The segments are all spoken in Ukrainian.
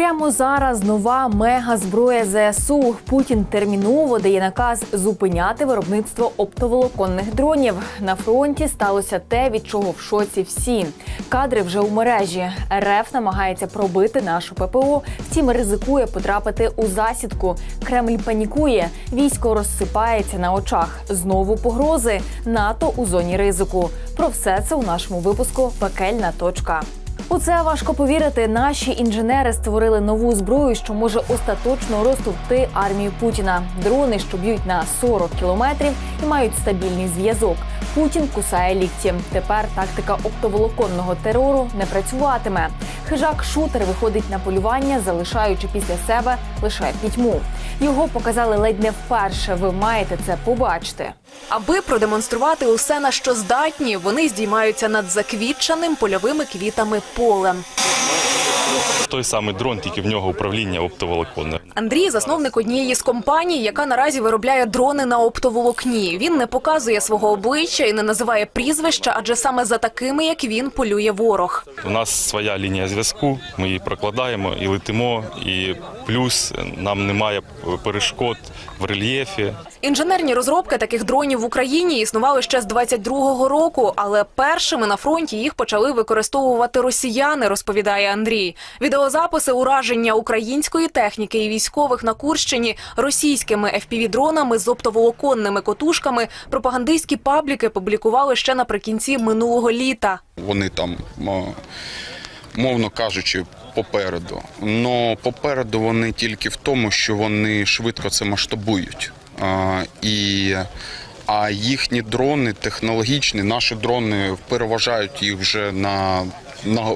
Прямо зараз нова мега-зброя ЗСУ. Путін терміново дає наказ зупиняти виробництво оптоволоконних дронів. На фронті сталося те, від чого в шоці всі. Кадри вже у мережі. РФ намагається пробити нашу ППО, втім ризикує потрапити у засідку. Кремль панікує, військо розсипається на очах. Знову погрози. НАТО у зоні ризику. Про все це у нашому випуску Пекельна точка. У це важко повірити. Наші інженери створили нову зброю, що може остаточно розтовпти армію Путіна. Дрони, що б'ють на 40 кілометрів і мають стабільний зв'язок. Путін кусає лікті. Тепер тактика оптоволоконного терору не працюватиме. Хижак шутер виходить на полювання, залишаючи після себе лише пітьму. Його показали ледь не вперше. Ви маєте це побачити. Аби продемонструвати усе, на що здатні, вони здіймаються над заквітчаним польовими квітами полем. Той самий дрон, тільки в нього управління оптоволоконне. Андрій засновник однієї з компаній, яка наразі виробляє дрони на оптоволокні. Він не показує свого обличчя і не називає прізвища, адже саме за такими, як він, полює ворог. У нас своя лінія зв'язку. Ми її прокладаємо і летимо. І плюс нам немає перешкод в рельєфі. Інженерні розробки таких дронів в Україні існували ще з 22-го року, але першими на фронті їх почали використовувати росіяни, розповідає Андрій. Відеозаписи ураження української техніки і військових на Курщині російськими FPV-дронами з оптоволоконними котушками пропагандистські пабліки публікували ще наприкінці минулого літа. Вони там, мовно кажучи, попереду. Но попереду вони тільки в тому, що вони швидко це масштабують. А, і, а їхні дрони технологічні, наші дрони переважають їх вже на. На,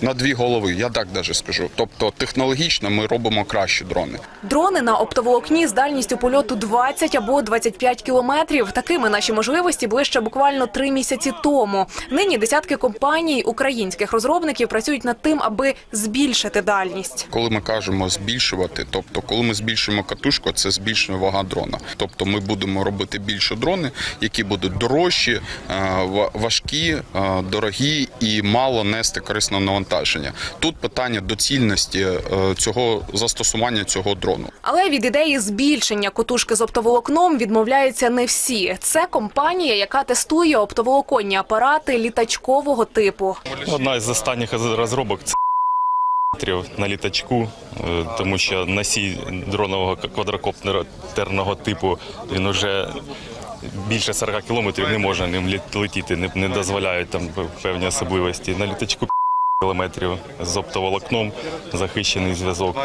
на дві голови, я так даже скажу. Тобто технологічно ми робимо кращі дрони. Дрони на оптоволокні з дальністю польоту 20 або 25 кілометрів. Такими наші можливості були ще буквально три місяці тому. Нині десятки компаній українських розробників працюють над тим, аби збільшити дальність. Коли ми кажемо збільшувати, тобто коли ми збільшуємо катушку, це збільшує вага дрона. Тобто ми будемо робити більше дрони, які будуть дорожчі, е, важкі, е, дорогі і мало нести корисного навантаження. Тут питання доцільності е, цього застосування цього дрону. Але від ідеї збільшення котушки з оптоволокном відмовляються не всі. Це компанія, яка тестує оптоволоконні апарати літачкового типу. Одна із останніх розробок це на літачку, е, тому що носій дронового квадрокоптерного типу він вже більше 40 кілометрів не може ним летіти, не, не дозволяють там певні особливості. На літачку кілометрів з оптоволокном захищений зв'язок.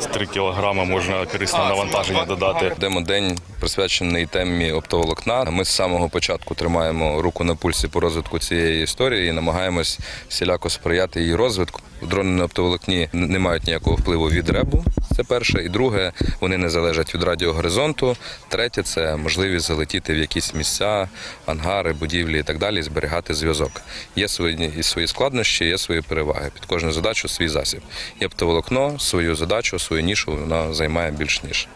З 3 кілограми можна корисне навантаження додати. Демодень присвячений темі оптоволокна. Ми з самого початку тримаємо руку на пульсі по розвитку цієї історії і намагаємось всіляко сприяти її розвитку. Дрони на оптоволокні не мають ніякого впливу від ребу. Це перше. І друге, вони не залежать від радіогоризонту. Третє це можливість залетіти в якісь місця, ангари, будівлі і так далі, і зберігати зв'язок. Є свої свої складнощі, є свої переваги. Під кожну задачу свій засіб. Є оптоволокно свою задачу, свою нішу вона займає більш ніж.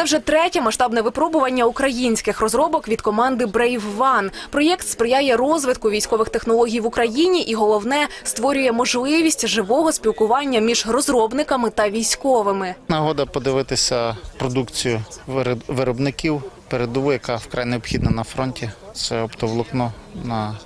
Це вже третє масштабне випробування українських розробок від команди Brave One. Проєкт сприяє розвитку військових технологій в Україні і головне створює можливість живого спілкування між розробниками та військовими. Нагода подивитися продукцію виробників передову, яка вкрай необхідна на фронті. Це оптоволокно на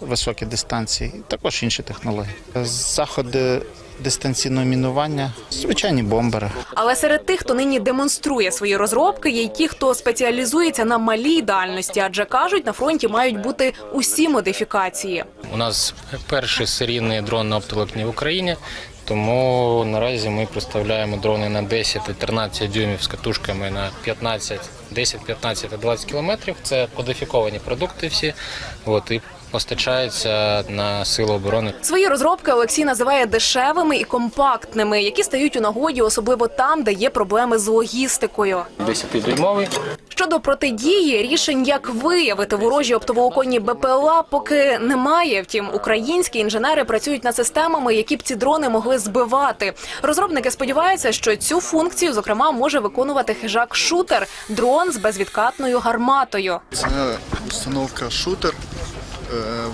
високі дистанції, також інші технології. Заходи дистанційного мінування, звичайні бомбери. Але серед тих, хто нині демонструє свої розробки, є й ті, хто спеціалізується на малій дальності, адже кажуть, на фронті мають бути усі модифікації. У нас перший серійний дрон на оптоволокні в Україні, тому наразі ми представляємо дрони на 10 і 13 дюймів з катушками на 15, 10, 15 та 20 кілометрів. Це кодифіковані продукти всі. От, і постачаються на сили оборони. Свої розробки Олексій називає дешевими і компактними, які стають у нагоді, особливо там, де є проблеми з логістикою. 10-дюймовий Щодо протидії, рішень, як виявити ворожі оптовооконні БПЛА, поки немає. Втім, українські інженери працюють над системами, які б ці дрони могли збивати. Розробники сподіваються, що цю функцію, зокрема, може виконувати хижак шутер дрон з безвідкатною гарматою. Це установка шутер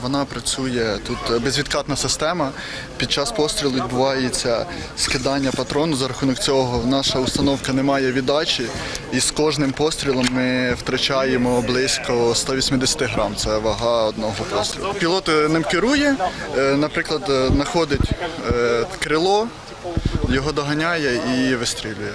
вона працює тут безвідкатна система. Під час пострілу відбувається скидання патрону. За рахунок цього наша установка не має віддачі, і з кожним пострілом ми втрачаємо близько 180 грам. Це вага одного пострілу. Пілот е, ним керує, е, наприклад, е, знаходить е, крило, його доганяє і вистрілює.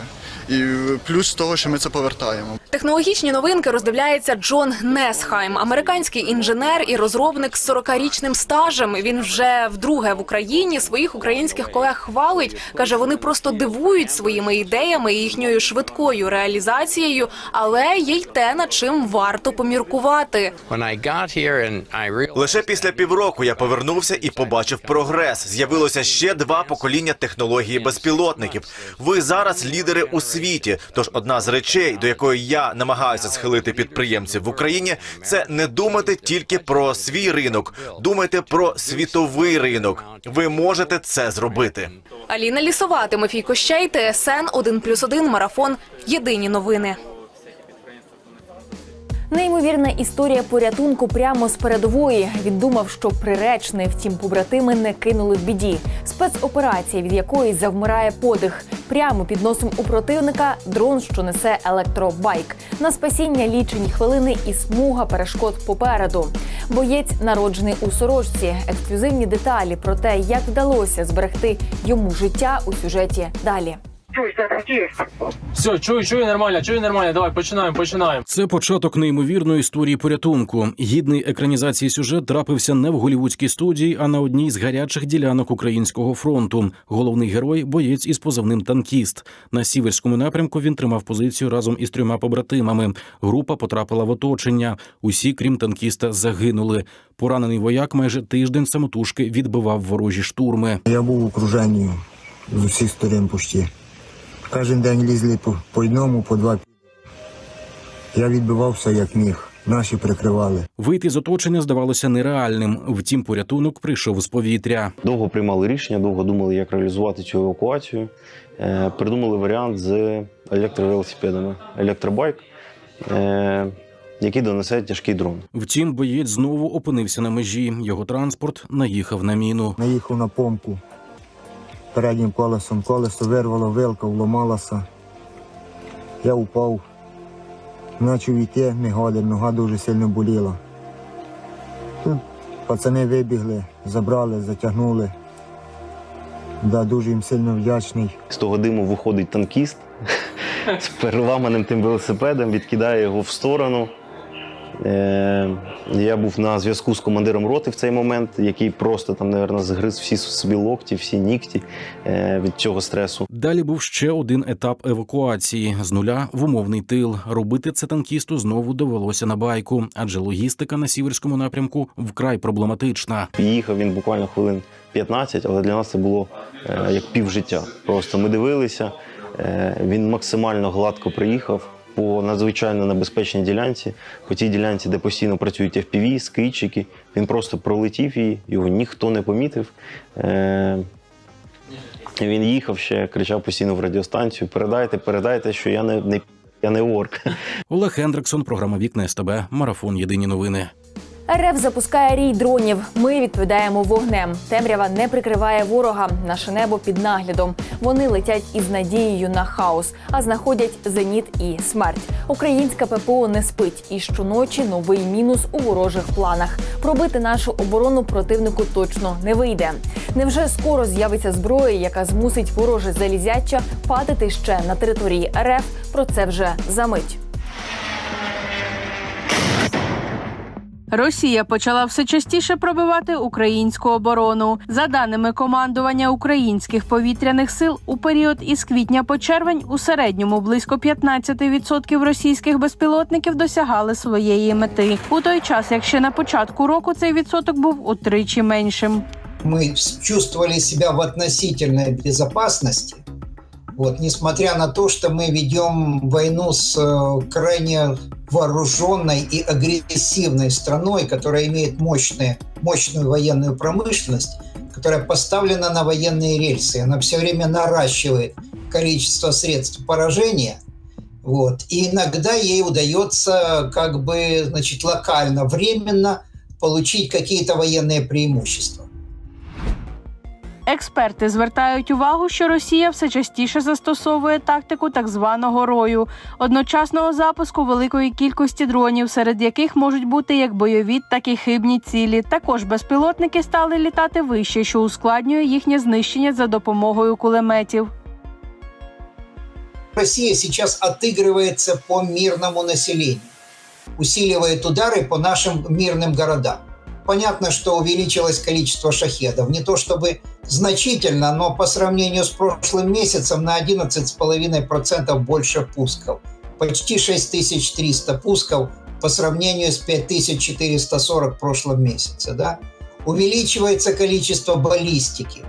І плюс того, що ми це повертаємо. Технологічні новинки роздивляється Джон Несхайм, американський інженер і розробник з 40-річним стажем. Він вже вдруге в Україні своїх українських колег хвалить. каже, вони просто дивують своїми ідеями і їхньою швидкою реалізацією, але є й те, над чим варто поміркувати. Лише після півроку я повернувся і побачив прогрес. З'явилося ще два покоління технології безпілотників. Ви зараз лідери у світі. Тож одна з речей, до якої я намагаюся схилити підприємців в Україні, це не думати тільки про свій ринок, думайте про світовий ринок. Ви можете це зробити. Аліна Лісова, Тимофій Кощей, ТСН 1+,1, Марафон. Єдині новини. Неймовірна історія порятунку прямо з передової. Він думав, що приречний, втім, побратими не кинули в біді. Спецоперація, від якої завмирає подих. Прямо під носом у противника дрон, що несе електробайк. На спасіння лічені хвилини і смуга перешкод попереду. Боєць народжений у сорочці. Ексклюзивні деталі про те, як вдалося зберегти йому життя у сюжеті далі. Все, чую, чую нормально, чую нормально. Давай починаємо, починаємо. Це початок неймовірної історії порятунку. Гідний екранізації сюжет трапився не в голівудській студії, а на одній з гарячих ділянок українського фронту. Головний герой боєць із позивним танкіст. На сіверському напрямку він тримав позицію разом із трьома побратимами. Група потрапила в оточення. Усі, крім танкіста, загинули. Поранений вояк майже тиждень самотужки відбивав ворожі штурми. Я був в окруженні з усіх сторон почти. Кожен день лізли по, по одному, по два. Я відбивався як міг. Наші прикривали. Вийти з оточення здавалося нереальним. Втім, порятунок прийшов з повітря. Довго приймали рішення, довго думали, як реалізувати цю евакуацію. Е, придумали варіант з електровелосипедами. Електробайк, е, який донесе тяжкий дрон. Втім, боєць знову опинився на межі. Його транспорт наїхав на міну. Наїхав на помпу. Переднім колесом колесо вирвало, вилка вломалася. Я упав. Почав йти, не годен, нога дуже сильно боліла. Тут пацани вибігли, забрали, затягнули. Да, дуже їм сильно вдячний. З того диму виходить танкіст з переламаним тим велосипедом, відкидає його в сторону. Е, я був на зв'язку з командиром роти в цей момент, який просто там, мабуть, згриз всі собі локті, всі нігті е, від цього стресу. Далі був ще один етап евакуації з нуля в умовний тил. Робити це танкісту знову довелося на байку, адже логістика на сіверському напрямку вкрай проблематична. Їхав він буквально хвилин 15, але для нас це було е, як півжиття. Просто ми дивилися, він максимально гладко приїхав по надзвичайно небезпечній ділянці, по тій ділянці, де постійно працюють FPV, скидчики. Він просто пролетів її, його ніхто не помітив. Е, він їхав ще, кричав постійно в радіостанцію: передайте, передайте, що я не, не, я не орк. Олег Хендриксон, програма Вікна СТБ, марафон Єдині новини. РФ запускає рій дронів. Ми відповідаємо вогнем. Темрява не прикриває ворога. Наше небо під наглядом. Вони летять із надією на хаос, а знаходять зеніт і смерть. Українська ППО не спить, і щоночі новий мінус у ворожих планах. Пробити нашу оборону противнику точно не вийде. Невже скоро з'явиться зброя, яка змусить вороже залізяча падати ще на території РФ? Про це вже за мить. Росія почала все частіше пробивати українську оборону. За даними командування українських повітряних сил, у період із квітня по червень у середньому близько 15% російських безпілотників досягали своєї мети. У той час, як ще на початку року цей відсоток був утричі меншим. Мы чувствовали себя в относительной безопасности, вот, несмотря на то, что мы ведем войну с э, крайне вооруженной и агрессивной страной, которая имеет мощные, мощную военную промышленность, которая поставлена на военные рельсы. Она все время наращивает количество средств поражения. Вот. И иногда ей удается как бы значит, локально, временно получить какие-то военные преимущества. Експерти звертають увагу, що Росія все частіше застосовує тактику так званого рою одночасного запуску великої кількості дронів, серед яких можуть бути як бойові, так і хибні цілі. Також безпілотники стали літати вище, що ускладнює їхнє знищення за допомогою кулеметів. Россия сейчас отыгрывается по мирному населению, усиливает удары по нашим мирным городам. Понятно, что увеличилось количество шахедов. Не то чтобы значительно, но по сравнению с прошлым месяцем на 11,5% больше пусков. Почти 6300 пусков по сравнению с 5440 в прошлом месяце. Да? Увеличивается количество баллистики.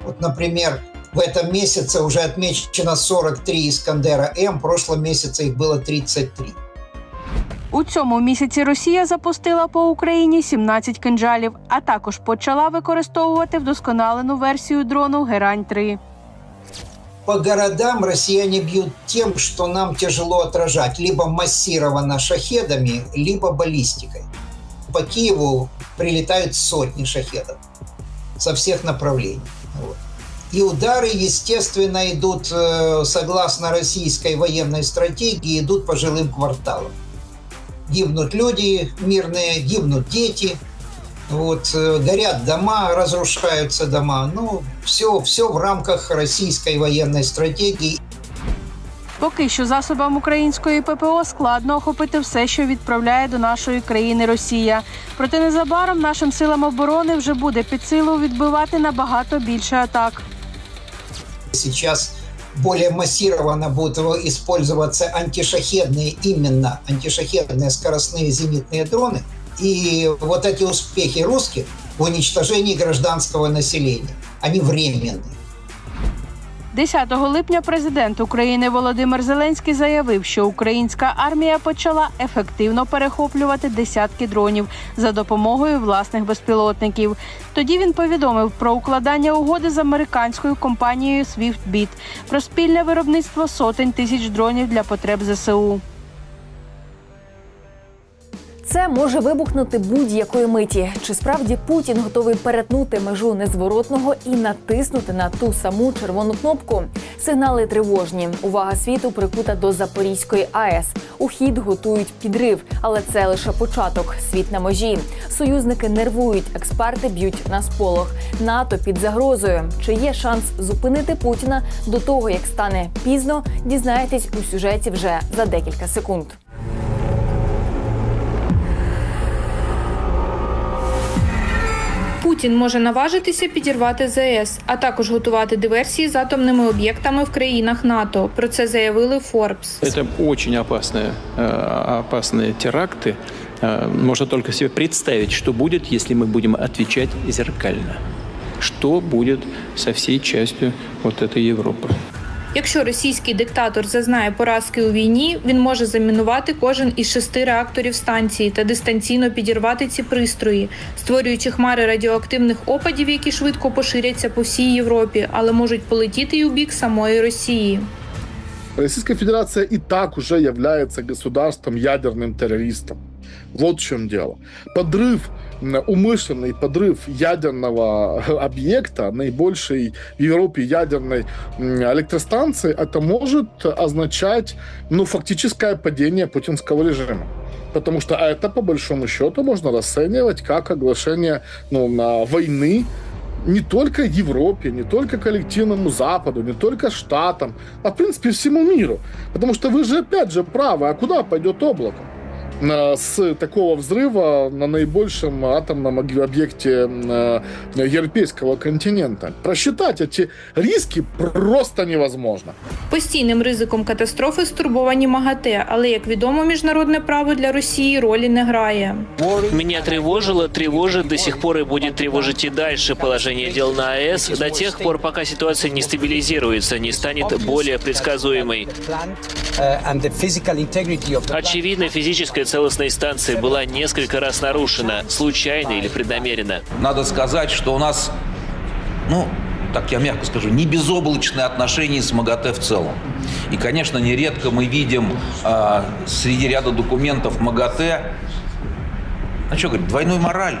Вот, например, в этом месяце уже отмечено 43 Искандера М, в прошлом месяце их было 33. У цьому місяці Росія запустила по Україні 17 кинджалів, а також почала використовувати вдосконалену версію дрону Герань 3 По городам россияне бьют тем, что нам тяжело отражать, либо массированно шахедами, либо баллистикой. По Киеву прилетают сотни шахедов со всех направлений. Вот. И удары, естественно, идут, э, согласно российской военной стратегии, идут по жилым кварталам. Гибнут люди мирные, гибнут дети, вот, э, горят дома, разрушаются дома. Ну, все, все в рамках российской военной стратегии. Поки що засобам української ППО складно охопити все, що відправляє до нашої країни Росія. Проте незабаром нашим силам оборони вже буде під силу відбивати набагато більше атак. Сейчас более массированно будут использоваться антишахедные, именно антишахедные скоростные зенитные дроны. И вот эти успехи русских в уничтожении гражданского населения, они временные. 10 липня президент України Володимир Зеленський заявив, що українська армія почала ефективно перехоплювати десятки дронів за допомогою власних безпілотників. Тоді він повідомив про укладання угоди з американською компанією SwiftBit про спільне виробництво сотень тисяч дронів для потреб ЗСУ. Це може вибухнути будь-якої миті. Чи справді Путін готовий перетнути межу незворотного і натиснути на ту саму червону кнопку? Сигнали тривожні. Увага світу прикута до Запорізької АЕС. У хід готують підрив, але це лише початок. Світ на межі. Союзники нервують, експерти б'ють на сполох. НАТО під загрозою. Чи є шанс зупинити Путіна до того, як стане пізно? Дізнаєтесь у сюжеті вже за декілька секунд. Путін може наважитися підірвати ЗС, а також готувати диверсії з атомними об'єктами в країнах НАТО. Про це заявили Forbes. Это очень опасные, э, опасные теракты. Э, Можно только себе представить, что будет, если мы будем отвечать зеркально. Что будет со всей частью вот этой Европы. Якщо російський диктатор зазнає поразки у війні, він може замінувати кожен із шести реакторів станції та дистанційно підірвати ці пристрої, створюючи хмари радіоактивних опадів, які швидко поширяться по всій Європі, але можуть полетіти й у бік самої Росії. Российская Федерация и так уже является государством ядерным террористом. Вот в чем дело. Подрыв, умышленный подрыв ядерного объекта, наибольшей в Европе ядерной электростанции, это может означать, ну, фактическое падение путинского режима. Потому что это, по большому счету, можно расценивать как оглашение ну, на войны не только Европе, не только коллективному Западу, не только Штатам, а в принципе всему миру. Потому что вы же опять же правы, а куда пойдет облако? На- С такого взрыва на наибольшем атомном ог- объекте э, европейского континента. Просчитать эти риски просто невозможно. Постійним ризиком катастрофи стурбовані МАГАТЕ, але як відомо, міжнародне право для Росії ролі не грає. Меня тревожило, тревожит до сих пор и будет тревожить и дальше положение дел на АЭС до тех пор, пока ситуация не стабилизируется, не станет более предсказуемой. Очевидно, физическая целостность станции была несколько раз нарушена, случайно или преднамеренно. Надо сказать, что у нас, ну, так я мягко скажу, не безоблачные отношения с МАГАТЭ в целом. И, конечно, нередко мы видим а, среди ряда документов МАГАТЭ А что говорит, двойной мораль?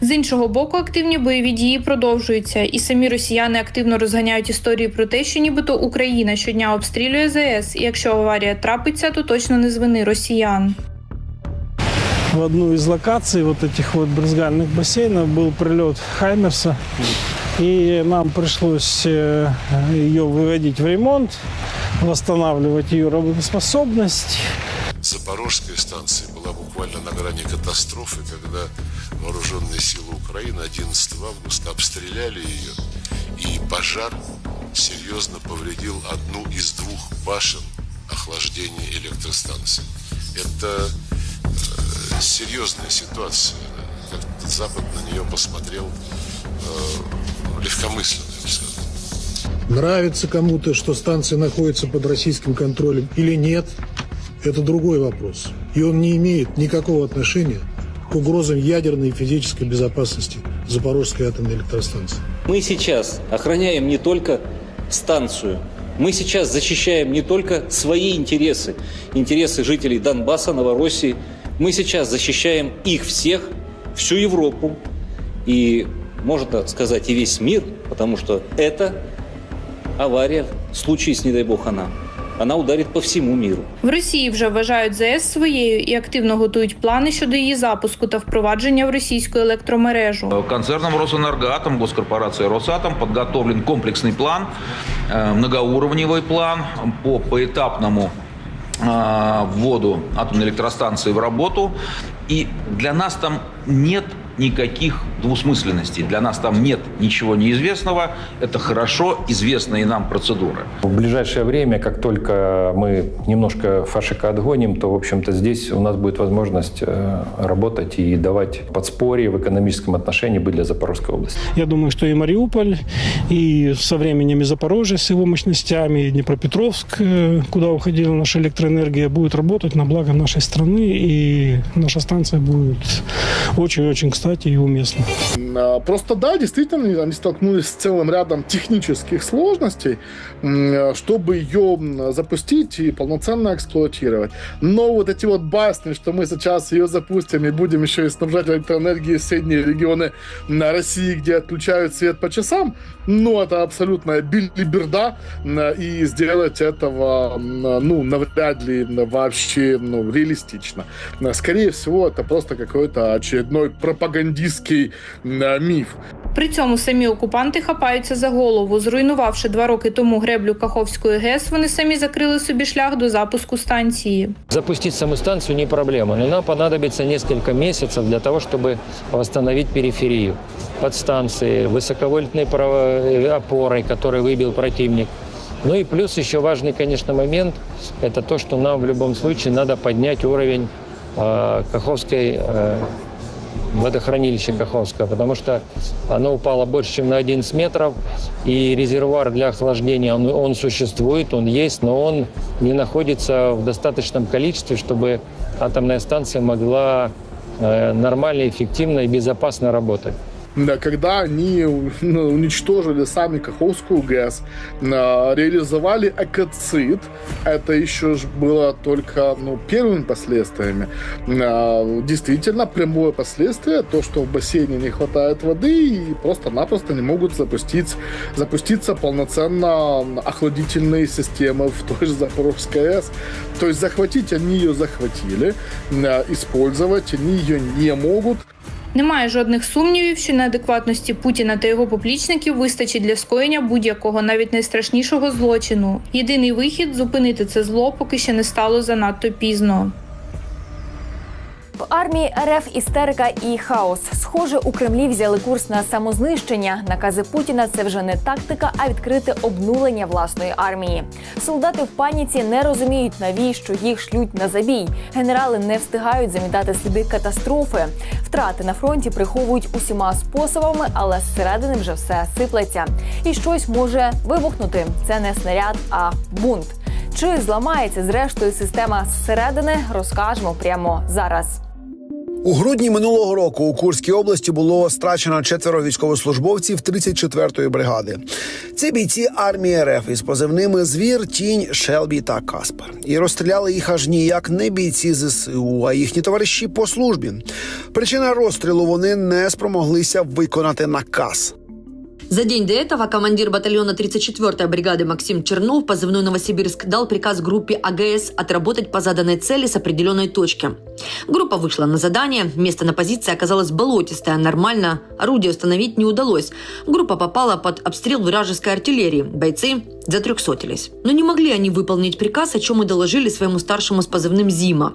З іншого боку, активні бойові дії продовжуються, і самі росіяни активно розганяють історії про те, що нібито Україна щодня обстрілює ЗС, і якщо аварія трапиться, то точно не з вини росіян. В одну из локаций вот этих вот брызгальных бассейнов был прилет Хаймерса. И нам пришлось э, ее выводить в ремонт, восстанавливать ее работоспособность. Запорожская станция была буквально на грани катастрофы, когда вооруженные силы Украины 11 августа обстреляли ее, и пожар серьезно повредил одну из двух башен охлаждения электростанции. Это серьезная ситуация. Как Запад на нее посмотрел э, легкомысленно, я бы сказал. Нравится кому-то, что станция находится под российским контролем или нет, это другой вопрос. И он не имеет никакого отношения к угрозам ядерной и физической безопасности Запорожской атомной электростанции. Мы сейчас охраняем не только станцию, мы сейчас защищаем не только свои интересы, интересы жителей Донбасса, Новороссии, мы сейчас защищаем их всех, всю Европу и, можно сказать, и весь мир, потому что это авария, случись, не дай бог, она, она ударит по всему миру. В Росії вже вважають ЗС своєю і активно готують плани щодо її запуску та впровадження в російську електромережу. Концерном «Росэнергоатом», госкорпорацией «Росатом» подготовлен комплексный план, э, многоуровневый план по поэтапному э, вводу атомной электростанции в работу. И для нас там нет никаких двусмысленностей. Для нас там нет ничего неизвестного. Это хорошо известные нам процедуры. В ближайшее время, как только мы немножко фашика отгоним, то, в общем-то, здесь у нас будет возможность э, работать и давать подспорье в экономическом отношении быть для Запорожской области. Я думаю, что и Мариуполь, и со временем и Запорожье с его мощностями, и Днепропетровск, э, куда уходила наша электроэнергия, будет работать на благо нашей страны, и наша станция будет очень-очень кстати и уместна. А, Просто да, действительно, они столкнулись с целым рядом технических сложностей, м, чтобы ее запустить и полноценно эксплуатировать. Но вот эти вот басни, что мы сейчас ее запустим и будем еще и снабжать электроэнергией соседние регионы м, России, где отключают свет по часам, ну, это абсолютная билиберда, и сделать этого, ну, навряд ли вообще, ну, реалистично. Скорее всего, это просто какой-то очередной пропагандистский м, миф. При цьому самі окупанти хапаються за голову. Зруйнувавши два роки тому греблю Каховської ГЕС, вони самі закрили собі шлях до запуску станції. Запустить саму станцию не проблема, но нам понадобится несколько месяцев для того, чтобы восстановить периферию подстанции, высоковольтной право- опорой, которую выбил противник. Ну и плюс еще важный, конечно, момент – это то, что нам в любом случае надо поднять уровень э, Каховской э, водохранилища Каховского, потому что оно упало больше, чем на 11 метров, и резервуар для охлаждения, он, он существует, он есть, но он не находится в достаточном количестве, чтобы атомная станция могла э, нормально, эффективно и безопасно работать. Да, когда они ну, уничтожили сами Каховскую ГЭС, а, реализовали экоцид, это еще было только ну, первыми последствиями. А, Действительно, прямое последствие, то, что в бассейне не хватает воды и просто-напросто не могут запустить, запуститься полноценно охладительные системы в той же Запорожской АЭС. То есть захватить они ее захватили, а, использовать они ее не могут. Немає жодних сумнівів, що неадекватності Путіна та його поплічників вистачить для скоєння будь-якого, навіть найстрашнішого злочину. Єдиний вихід зупинити це зло, поки ще не стало занадто пізно. В армії РФ істерика і хаос. Схоже, у Кремлі взяли курс на самознищення. Накази Путіна це вже не тактика, а відкрите обнулення власної армії. Солдати в паніці не розуміють, навіщо їх шлють на забій. Генерали не встигають замітати сліди катастрофи. Втрати на фронті приховують усіма способами, але зсередини вже все сиплеться. І щось може вибухнути. Це не снаряд, а бунт. Чи зламається зрештою система зсередини, розкажемо прямо зараз. У грудні минулого року у Курській області було страчено четверо військовослужбовців 34-ї бригади. Це бійці армії РФ із позивними Звір, Тінь, Шелбі та Каспер. І розстріляли їх аж ніяк не бійці ЗСУ, а їхні товариші по службі. Причина розстрілу вони не спромоглися виконати наказ. За день до этого командир батальона 34-й бригады Максим Чернов, позывной Новосибирск, дал приказ группе АГС отработать по заданной цели с определенной точки. Группа вышла на задание, место на позиции оказалось болотистое, нормально орудие установить не удалось. Группа попала под обстрел вражеской артиллерии, бойцы затрехсотились. Но не могли они выполнить приказ, о чем и доложили своему старшему с позывным «Зима».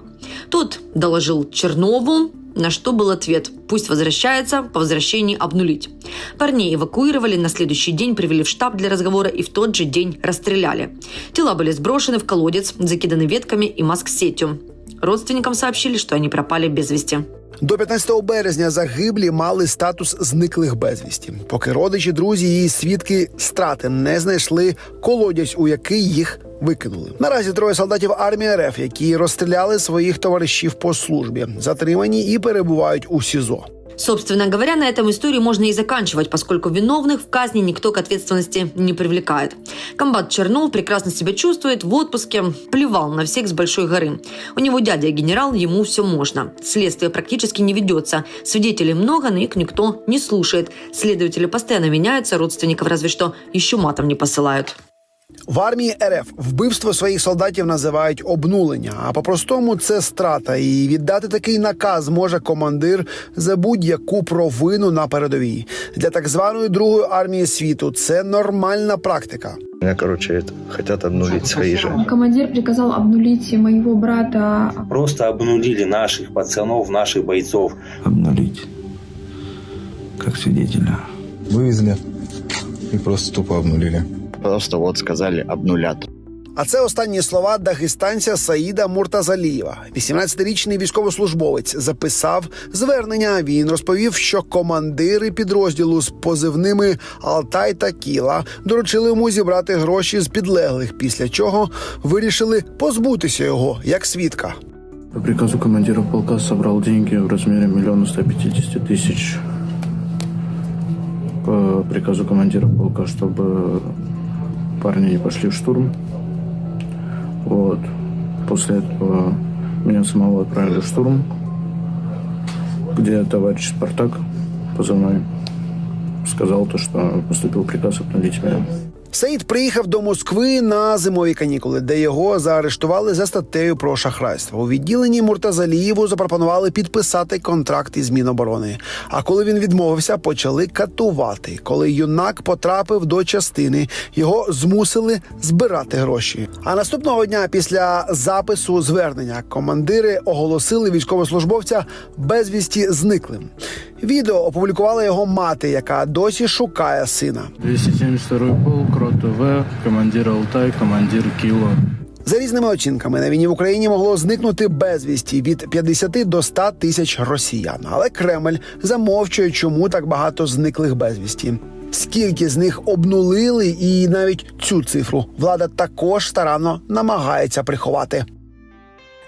Тот доложил Чернову, на что был ответ «Пусть возвращается, по возвращении обнулить». Парней эвакуировали, на следующий день привели в штаб для разговора и в тот же день расстреляли. Тела были сброшены в колодец, закиданы ветками и маск-сетью. Родственникам сообщили, что они пропали без вести. До 15 березня загиблі мали статус зниклих безвісті, поки родичі, друзі і свідки страти не знайшли колодязь, у який їх викинули. Наразі троє солдатів армії РФ, які розстріляли своїх товаришів по службі, затримані і перебувають у СІЗО. Собственно говоря, на этом историю можно и заканчивать, поскольку виновных в казни никто к ответственности не привлекает. Комбат Чернов прекрасно себя чувствует в отпуске, плевал на всех с большой горы. У него дядя генерал, ему все можно. Следствие практически не ведется. Свидетелей много, но их никто не слушает. Следователи постоянно меняются, родственников разве что еще матом не посылают. В армії РФ вбивство своїх солдатів називають обнулення. А по-простому це страта. І віддати такий наказ може командир за будь-яку провину на передовій. Для так званої другої армії світу це нормальна практика. Меня, короче, это, хотят обнулить свои же. Командир приказал обнулить моего брата. Просто обнулили наших пацанов, наших бойцов. Обнулить. Как свидетеля. Вывезли и просто тупо обнулили. Просто вот сказали обнулят. А це останні слова дагестанця Саїда Муртазалієва. 18-річний військовослужбовець записав звернення. Він розповів, що командири підрозділу з позивними Алтай та Кіла доручили йому зібрати гроші з підлеглих, після чого вирішили позбутися його як свідка. По приказу командира полка собрал деньги в размере миллиона ста пятидесяти тысяч. По приказу командира полка, чтобы парни пошли в штурм. Вот. После этого меня самого отправили в штурм, где товарищ Спартак позывной сказал то, что поступил приказ обнулить меня. Саїд приїхав до Москви на зимові канікули, де його заарештували за статтею про шахрайство. У відділенні Муртазалієву запропонували підписати контракт із Міноборони. А коли він відмовився, почали катувати. Коли юнак потрапив до частини, його змусили збирати гроші. А наступного дня, після запису звернення, командири оголосили військовослужбовця безвісті зниклим. Відео опублікувала його мати, яка досі шукає сина. 272 полк, рота В, командир Алтай, командир Кило. За різними оцінками на війні в Україні могло зникнути безвісті від 50 до 100 тисяч росіян. Але Кремль замовчує, чому так багато зниклих безвісті. Скільки з них обнулили, і навіть цю цифру влада також старанно намагається приховати.